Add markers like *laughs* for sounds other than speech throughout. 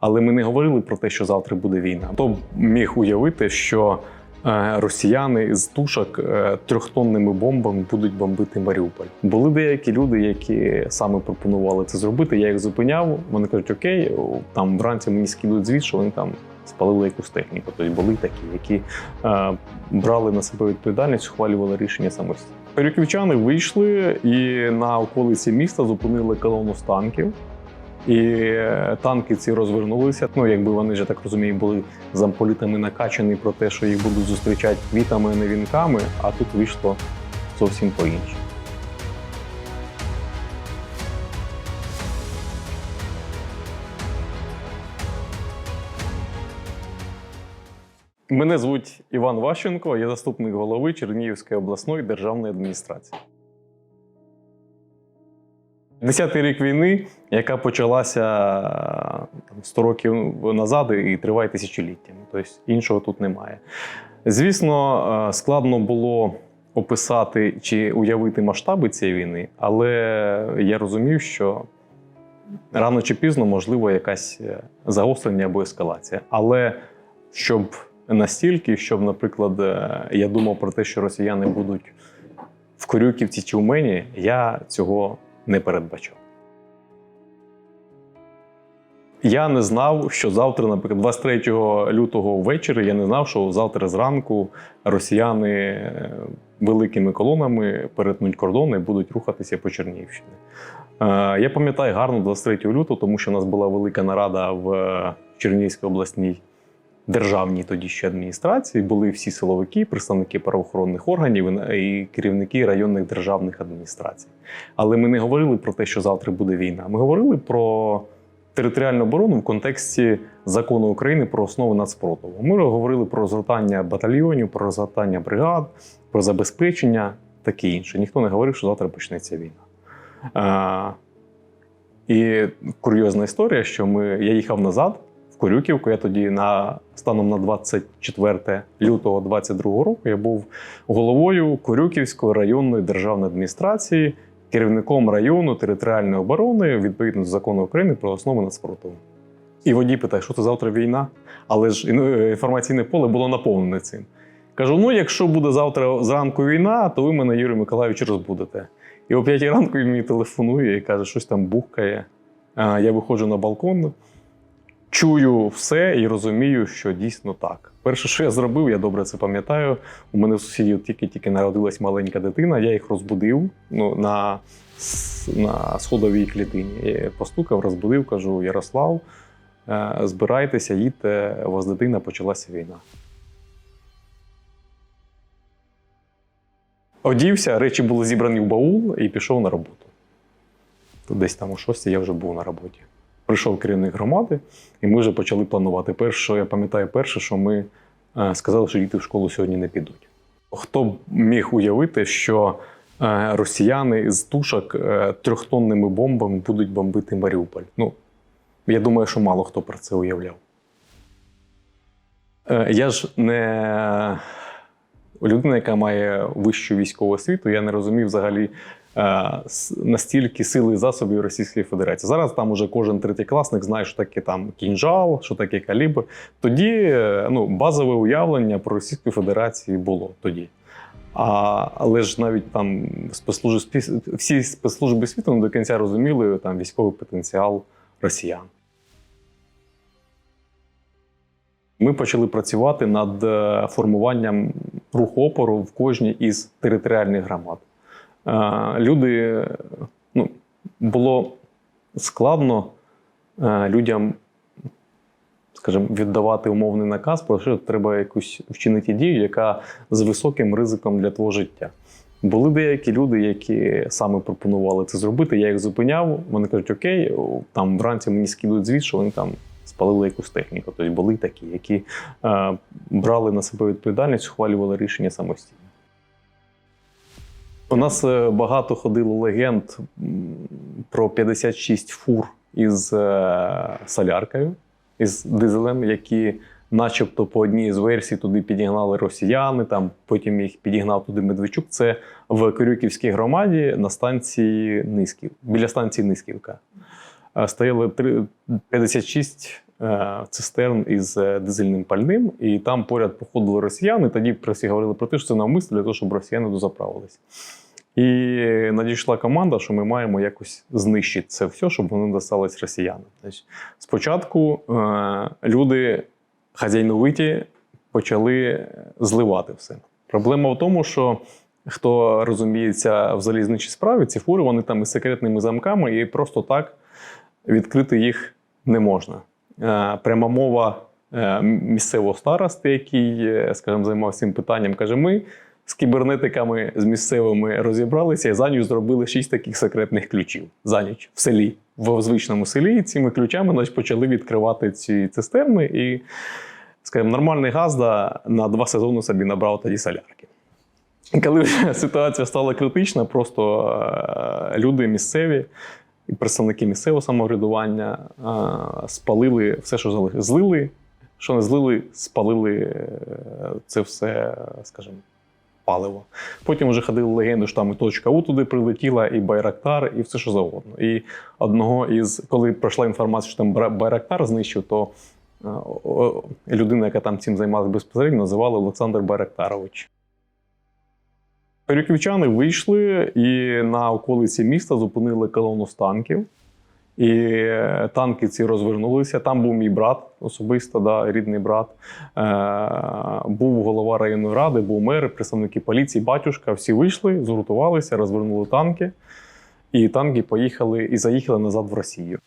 Але ми не говорили про те, що завтра буде війна. Хто міг уявити, що е, росіяни з тушок е, трьохтонними бомбами будуть бомбити Маріуполь. Були деякі люди, які саме пропонували це зробити. Я їх зупиняв. Вони кажуть, окей, там вранці мені скидують звіт, що вони там спалили якусь техніку. Тобто були такі, які е, брали на себе відповідальність, ухвалювали рішення самостійно. Переківчани вийшли і на околиці міста зупинили колону з танків. І е, танки ці розвернулися. Ну, якби вони ж так розумію, були замполітами накачані про те, що їх будуть зустрічати квітами, а не вінками, а тут вийшло зовсім по-іншому. Мене звуть Іван Ващенко, я заступник голови Чернігівської обласної державної адміністрації. Десятий рік війни, яка почалася там, 100 років назад і триває тисячоліттями. Тобто іншого тут немає. Звісно, е, складно було описати чи уявити масштаби цієї війни, але я розумів, що рано чи пізно можливо якась е, загострення або ескалація. Але щоб настільки, щоб, наприклад, е, я думав про те, що росіяни будуть в Корюківці чи в мені, я цього не передбачав. Я не знав, що завтра, наприклад, 23 лютого ввечері, я не знав, що завтра зранку росіяни е, великими колонами перетнуть кордон і будуть рухатися по Чернігівщині. Е, Я пам'ятаю гарно 23 лютого, тому що у нас була велика нарада в е, Чернігівській обласній державній тоді ще адміністрації. Були всі силовики, представники правоохоронних органів і керівники районних державних адміністрацій. Але ми не говорили про те, що завтра буде війна. Ми говорили про територіальну оборону в контексті закону України про основи нацпротиву. Ми говорили про розгортання батальйонів, про розгортання бригад, про забезпечення, таке інше. Ніхто не говорив, що завтра почнеться війна. І курйозна історія, що ми, я їхав назад Корюківку. Я тоді на станом на 24 лютого 22 року я був головою Корюківської районної державної адміністрації, керівником району територіальної оборони відповідно до закону України про основи нацпротиву. І водій питає, що це завтра війна, але ж ну, інформаційне поле було наповнене цим. Кажу: ну, якщо буде завтра зранку війна, то ви мене, Юрій Миколайович, розбудете. І о 5 ранку він мені телефонує і каже, щось там бухкає. Я виходжу на балкон, чую все і розумію, що дійсно так. Перше, що я зробив, я добре це пам'ятаю. У мене в сусідів тільки-тільки народилась маленька дитина, я їх розбудив ну, на, на сходовій клітині. Я постукав, розбудив, кажу: Ярослав, е, збирайтеся, їдьте, у вас дитина, почалася війна. Одівся, речі були зібрані в баул і пішов на роботу. Десь там о 6 я вже був на роботі. Прийшов керівник громади, і ми вже почали планувати. Перше, я пам'ятаю, перше, що ми е, сказали, що діти в школу сьогодні не підуть. Хто б міг уявити, що е, росіяни з тушок е, трьохтонними бомбами будуть бомбити Маріуполь? Ну, я думаю, що мало хто про це уявляв. Я ж не людина, яка має вищу військову освіту, я не розумів взагалі настільки сили і засобів Російської Федерації. Зараз там уже кожен третєкласник знає, що таке там кінжал, що таке калібр. Тоді е, ну, базове уявлення про Російську Федерацію було тоді. А, але ж навіть там спецслужби, всі спецслужби світу не до кінця розуміли там військовий потенціал росіян. Ми почали працювати над е, формуванням руху опору в кожній із територіальних громад. Люди, ну, було складно е, людям, скажімо, віддавати умовний наказ, про що треба якусь вчинити дію, яка з високим ризиком для твого життя. Були деякі люди, які саме пропонували це зробити. Я їх зупиняв. Вони кажуть, окей, там вранці мені скидують звіт, що вони там спалили якусь техніку. Тобто були такі, які е, брали на себе відповідальність, ухвалювали рішення самостійно. У нас е, багато ходило легенд про 56 фур із е, соляркою, із дизелем, які, начебто, по одній з версій туди підігнали росіяни, там потім їх підігнав туди Медведчук. Це в Корюківській громаді на станції Низьків, біля станції Низьківка. Е, Стояли три- 56 е, цистерн із дизельним пальним, і там поряд походили росіяни. Тоді в пресі говорили про те, що це навмисно для того, щоб росіяни дозаправились. І надійшла команда, що ми маємо якось знищити це все, щоб воно досталось росіянам. Значить, спочатку е, люди хазяйновиті почали зливати все. Проблема в тому, що хто розуміється в залізничій справі, ці фури вони там із секретними замками, і просто так відкрити їх не можна. Е, Пряма мова е, місцевого старости, який, скажімо, займався цим питанням, каже: ми з кібернетиками з місцевими розібралися і за ніч зробили шість таких секретних ключів за ніч в селі, в звичному селі. Цими ключами значить, почали відкривати ці цистерни. І, скажімо, нормальний газда на два сезони собі набрав тоді солярки. Коли вже *laughs* ситуація стала критична, просто е, люди місцеві і представники місцевого самоврядування е, спалили все, що зали- злили. Що не злили, спалили е, це все, скажімо, паливо. Потім вже ходили легенди, що там і точка У туди прилетіла, і Байрактар, і все що завгодно. І одного із, коли пройшла інформація, що там Байрактар знищив, то людина, яка там цим займалася безпосередньо, називали Олександр Байрактарович. Переківчани вийшли і на околиці міста зупинили колону з танків. І е, танки ці розвернулися. Там був мій брат особисто, да, рідний брат. Е, був голова районної ради, був мер, представники поліції, батюшка. Всі вийшли, згуртувалися, розвернули танки. І танки поїхали і заїхали назад в Росію.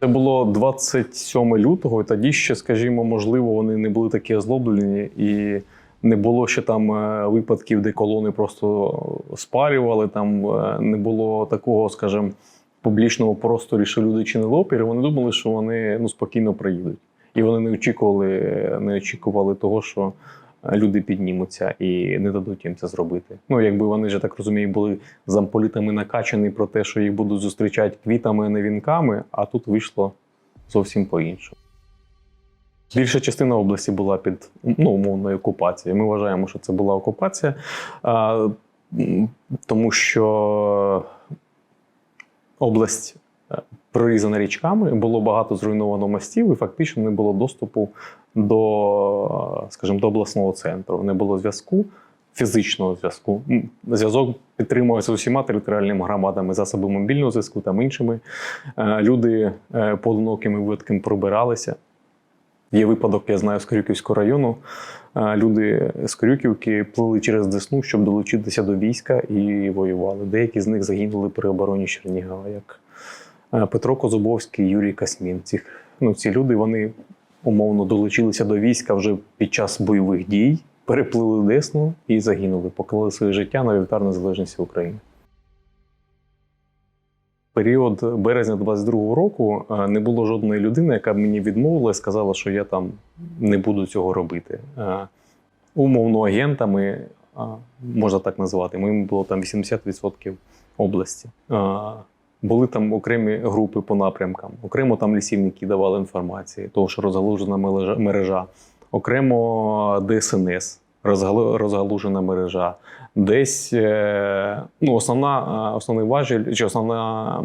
Це було 27 лютого, і тоді ще, скажімо, можливо, вони не були такі озлоблені, і не було ще там е, випадків, де колони просто спалювали. Там е, не було такого, скажімо, публічного просторі, що люди чинили опір. Вони думали, що вони ну, спокійно приїдуть. І вони не очікували, не очікували того, що е, люди піднімуться і не дадуть їм це зробити. Ну, якби вони ж так розумію, були замполітами накачані про те, що їх будуть зустрічати квітами, а не вінками, а тут вийшло зовсім по-іншому. Більша частина області була під ну, умовною окупацією. Ми вважаємо, що це була окупація, а, тому що область е, прорізана річками, було багато зруйновано мостів, і фактично не було доступу до, скажімо, до обласного центру. Не було зв'язку, фізичного зв'язку. Зв'язок підтримується усіма територіальними громадами, засоби мобільного зв'язку там іншими. Е, Люди е, поодинокими випадками пробиралися. Є випадок, я знаю, з Корюківського району. Е, Люди з Корюківки плили через Десну, щоб долучитися до війська і воювали. Деякі з них загинули при обороні Чернігова, як е, Петро Козубовський, Юрій Касмін. Ці, ну, ці люди вони умовно долучилися до війська вже під час бойових дій, переплили Десну і загинули, поклали своє життя на вівтар незалежності України. Період березня 22-го року е, не було жодної людини, яка б мені відмовила і сказала, що я там не буду цього робити. Е, Умовно агентами, е, можна так назвати, моїм було там 80% області. Були там окремі групи по напрямкам, окремо там лісівники давали інформації, того, що розгалужена мережа- окремо ДСНС, розгалужена мережа. Десь е, ну, основна, е, основний важіль чи основне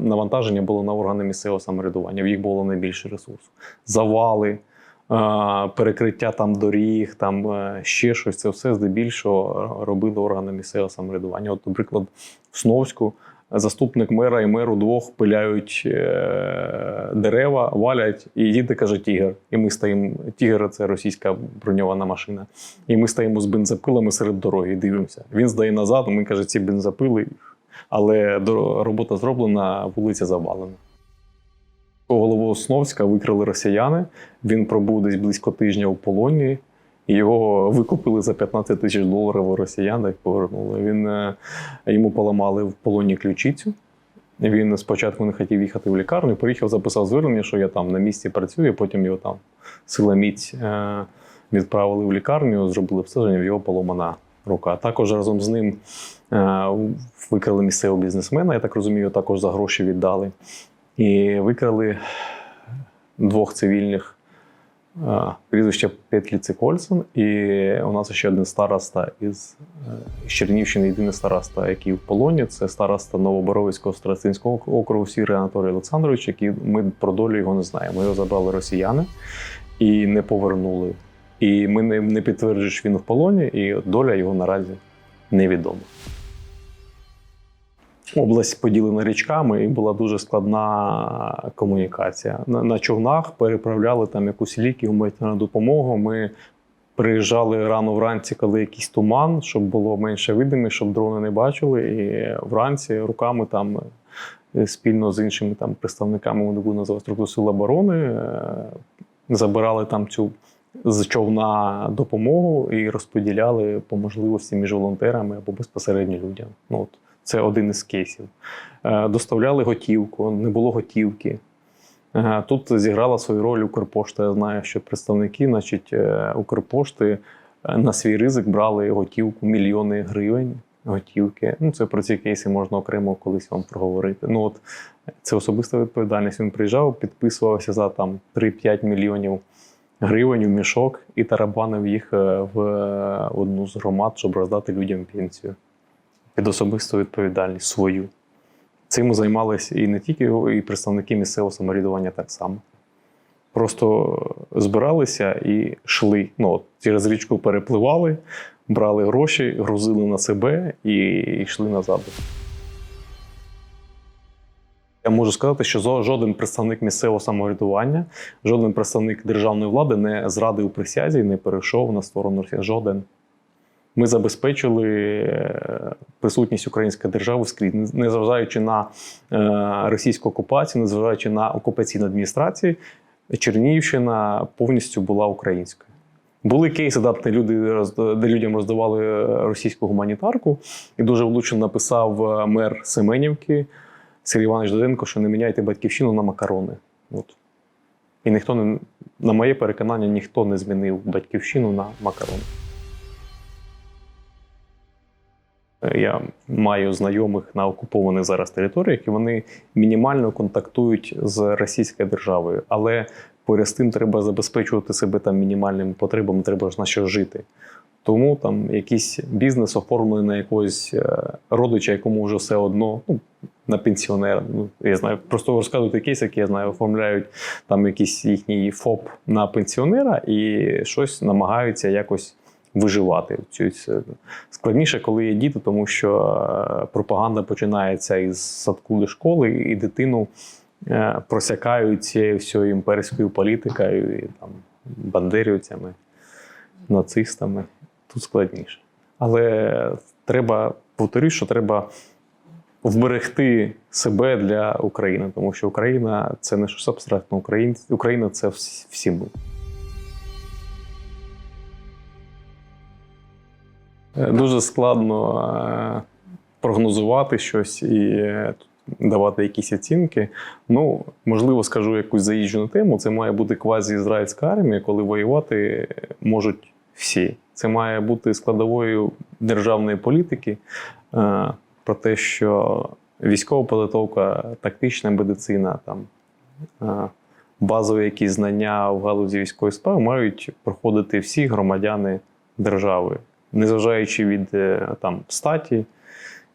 навантаження було на органи місцевого самоврядування. В їх було найбільше ресурсу. Завали, е, перекриття там доріг, там ще щось. Це все здебільшого робили органи місцевого самоврядування. От, наприклад, в Сновську заступник мера і мер удвох пиляють е, дерева, валять, і їде, каже, тігр. І ми стоїмо. Тігр це російська броньована машина. І ми стоїмо з бензопилами серед дороги і дивимося. Він здає назад, ми каже, ці бензопили, але робота зроблена, вулиця завалена. Голову Сновська викрили росіяни. Він пробув десь близько тижня у полоні. Його викупили за 15 тисяч доларів у росіян, їх повернули. Він, е, йому поламали в полоні ключицю. Він спочатку не хотів їхати в лікарню, приїхав, записав звернення, що я там на місці працюю, потім його там сила міць е, відправили в лікарню, зробили обстеження, в його поломана рука. Також разом з ним е, викрали місцевого бізнесмена, я так розумію, також за гроші віддали. І викрали двох цивільних прізвище Петліцикольцин, і у нас ще один староста із е, Чернівщини, єдиний староста, який в полоні. Це староста Новоборовицького Старостинського округу Сірий Анатолій Олександрович, який ми про долю його не знаємо. Його забрали росіяни і не повернули. І ми не, не що він в полоні, і доля його наразі невідома. Область поділена річками, і була дуже складна комунікація. На, на човнах переправляли там якусь ліки, гуманітарну допомогу. Ми приїжджали рано вранці, коли якийсь туман, щоб було менше видимість, щоб дрони не бачили. І вранці руками там е, спільно з іншими там представниками вони були називати структур сил оборони, е, забирали там цю з човна допомогу і розподіляли по можливості між волонтерами або безпосередньо людям. Ну, от, це один із кейсів. Е, Доставляли готівку, не було готівки. Е, Тут зіграла свою роль Укрпошта. Я знаю, що представники, значить, е, Укрпошти на свій ризик брали готівку мільйони гривень. Готівки. Ну, це про ці кейси можна окремо колись вам проговорити. Ну, от це особиста відповідальність. Він приїжджав, підписувався за там 3-5 мільйонів гривень у мішок і тарабанив їх в одну з громад, щоб роздати людям пенсію під особисту відповідальність свою. Цим займалися і не тільки його, і представники місцевого самоврядування так само. Просто збиралися і йшли. Ну, через річку перепливали, брали гроші, грузили на себе і йшли назад. Я можу сказати, що жоден представник місцевого самоврядування, жоден представник державної влади не зрадив присязі і не перейшов на сторону Росії. Жоден. Ми забезпечили е, присутність української держави скрізь, незважаючи на е, російську окупацію, незважаючи на окупаційну адміністрацію, Чернігівщина повністю була українською. Були кейси, де, люди, де людям роздавали е, російську гуманітарку, і дуже влучно написав мер Семенівки Сергій Іванович Доденко, що не міняйте батьківщину на макарони. От. І ніхто не, на моє переконання, ніхто не змінив батьківщину на макарони. Я маю знайомих на окупованих зараз територіях, і вони мінімально контактують з Російською державою. Але поряд з тим треба забезпечувати себе там мінімальними потребами, треба ж на що жити. Тому там якийсь бізнес оформлений на якогось е, родича, якому вже все одно, ну, на пенсіонера. Ну, я знаю, просто розказують кейс, який я знаю, оформляють там якийсь їхній ФОП на пенсіонера і щось намагаються якось виживати. Складніше, коли є діти, тому що е, пропаганда починається із садку до школи, і дитину е, просякають цією всією імперською політикою, і там бандерівцями, нацистами. Тут складніше. Але треба, повторюсь, що треба вберегти себе для України, тому що Україна це не щось абстрактне. Україна це всі ми. Дуже складно е, прогнозувати щось і е, давати якісь оцінки. Ну, можливо, скажу якусь заїжджену тему. Це має бути квазі-ізраїльська армія, коли воювати можуть всі. Це має бути складовою державної політики е, про те, що військова підготовка, тактична медицина, там, базові якісь знання в галузі військової справи мають проходити всі громадяни держави, незважаючи від е, там, статі,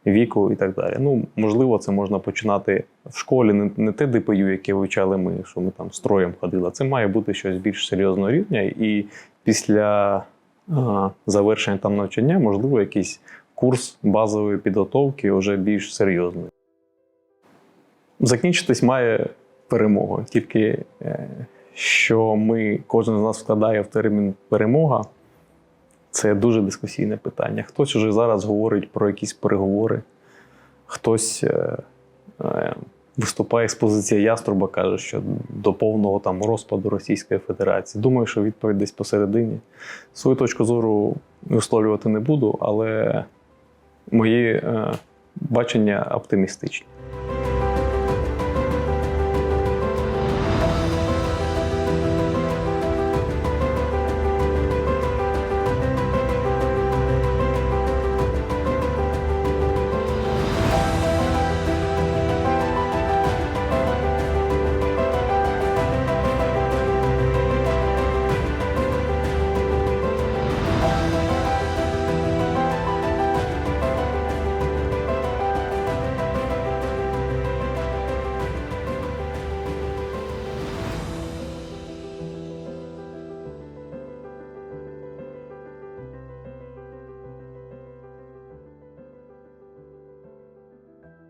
віку і так далі. Ну, можливо, це можна починати в школі, не, не те ДПЮ, яке вивчали ми, що ми там строєм ходили. Це має бути щось більш серйозного рівня. І після а, завершення там навчання, можливо, якийсь курс базової підготовки вже більш серйозний. Закінчитись має перемога. Тільки е, що ми, кожен з нас вкладає в термін перемога, це дуже дискусійне питання. Хтось уже зараз говорить про якісь переговори, хтось е, е, виступає з позиції яструба, каже, що до повного там розпаду Російської Федерації. Думаю, що відповідь десь посередині. Свою точку зору висловлювати не буду, але мої е, бачення оптимістичні.